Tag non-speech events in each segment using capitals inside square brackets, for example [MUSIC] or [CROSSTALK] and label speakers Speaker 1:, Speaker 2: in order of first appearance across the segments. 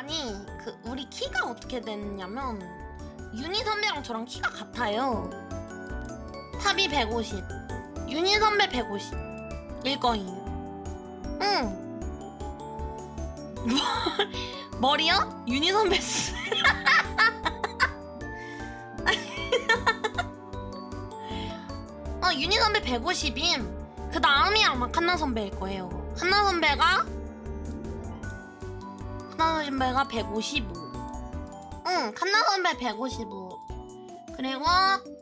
Speaker 1: 아니 그 우리 키가 어떻게 됐냐면 윤희 선배랑 저랑 키가 같아요. 탑이 150, 윤희 선배 150 일거임. 응. [LAUGHS] 머리요? 윤희 선배 수. [LAUGHS] 어 윤희 선배 150임. 그 다음이 아마 칸나 선배일 거예요. 칸나 선배가 칸나 선배가 155. 응, 칸나 선배 155. 그리고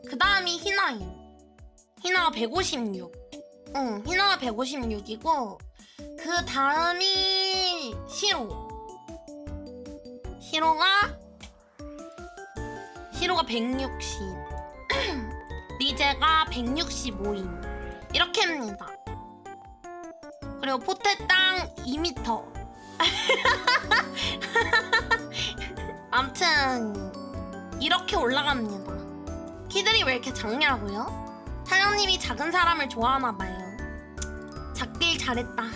Speaker 1: 그 다음이 희나임. 희나가 156. 응, 희나가 156이고 그 다음이 시로. 시로가 시로가 160. [CLEARS THROAT] 리제가 165임. 이렇게입니다. 그리고 포테땅 2m. [LAUGHS] 암튼 이렇게 올라갑니다. 키들이 왜 이렇게 작냐고요? 사장님이 작은 사람을 좋아하나 봐요. 작길 잘했다. [LAUGHS]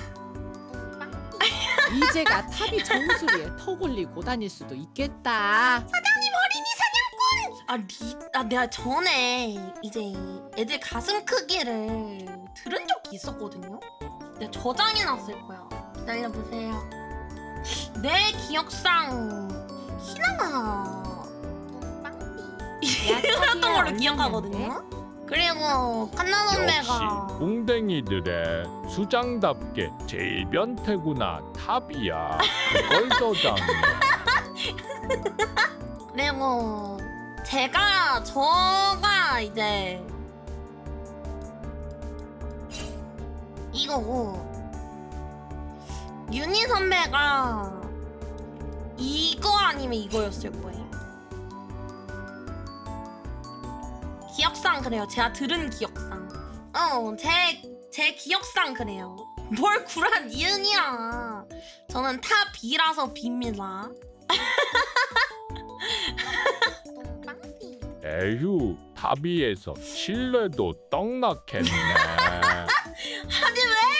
Speaker 2: 이제가 탑이 정수리에 턱 올리고 다닐 수도 있겠다.
Speaker 1: 사장님 어린이 사냥꾼! 아, 리, 아 내가 전에 이제 애들 가슴 크기를 들은 적이 있었거든요. 내가 저장해 놨을 거야. 기다려 보세요. 내 기억상 희나가 이랬던 걸로 기억하거든요. 그리고 칸나
Speaker 3: 역시
Speaker 1: 선배가
Speaker 3: 웅댕이들의 수장답게 제일 변태구나 탑이야. 그걸 저장해. [LAUGHS]
Speaker 1: 그리고 제가 저가 이제 이거고 윤희 선배가 이거 아니면 이거였을 거예요. 기억상 그래요. 제가 들은 기억상. 어, 제, 제 기억상 그래요. [LAUGHS] 뭘 구란 이은이야. 저는 타 B라서 B입니다. [LAUGHS]
Speaker 3: 에휴 탑이에서 신뢰도 떡락했네
Speaker 1: 아니 왜?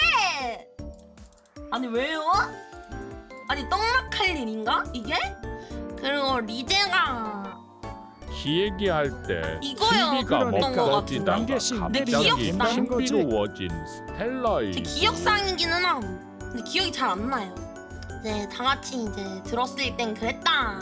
Speaker 1: 아니 왜요? 아니 떡락할 일인가 이게? 그리고 리제가
Speaker 3: 키 얘기할 때
Speaker 1: 이거요.
Speaker 3: 신비가
Speaker 1: 그러니까.
Speaker 3: 먹어지다가 갑자기
Speaker 1: 기억상.
Speaker 3: 신비로워진 스텔라의
Speaker 1: 제 기억상이기는 함. 근데 기억이 잘 안 나요. 이제 다 같이 이제 들었을 땐 그랬다.